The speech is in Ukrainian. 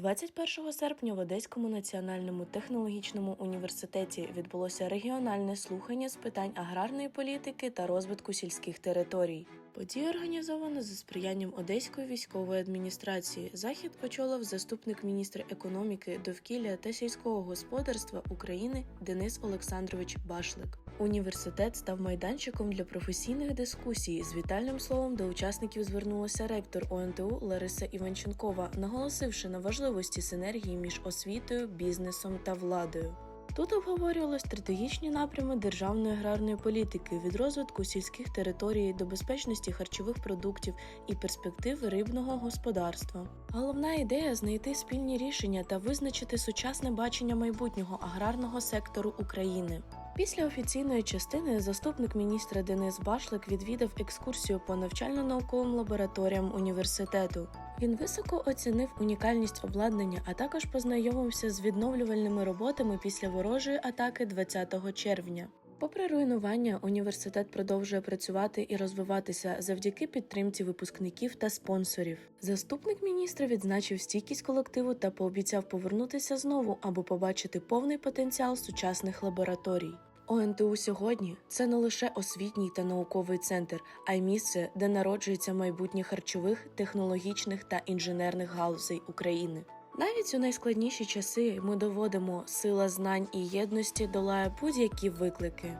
21 серпня в Одеському національному технологічному університеті відбулося регіональне слухання з питань аграрної політики та розвитку сільських територій. Подія організована за сприянням Одеської військової адміністрації. Захід очолив заступник міністра економіки, довкілля та сільського господарства України Денис Олександрович Башлик. Університет став майданчиком для професійних дискусій. З вітальним словом до учасників звернулася ректор ОНТУ Лариса Іванченкова, наголосивши на важливості синергії між освітою, бізнесом та владою. Тут обговорювали стратегічні напрями державної аграрної політики від розвитку сільських територій до безпечності харчових продуктів і перспектив рибного господарства. Головна ідея знайти спільні рішення та визначити сучасне бачення майбутнього аграрного сектору України. Після офіційної частини заступник міністра Денис Башлик відвідав екскурсію по навчально-науковим лабораторіям університету. Він високо оцінив унікальність обладнання, а також познайомився з відновлювальними роботами після ворожої атаки 20 червня. Попри руйнування, університет продовжує працювати і розвиватися завдяки підтримці випускників та спонсорів. Заступник міністра відзначив стійкість колективу та пообіцяв повернутися знову, аби побачити повний потенціал сучасних лабораторій. ОНТУ сьогодні це не лише освітній та науковий центр, а й місце, де народжується майбутнє харчових, технологічних та інженерних галузей України. Навіть у найскладніші часи ми доводимо, сила знань і єдності долає будь-які виклики.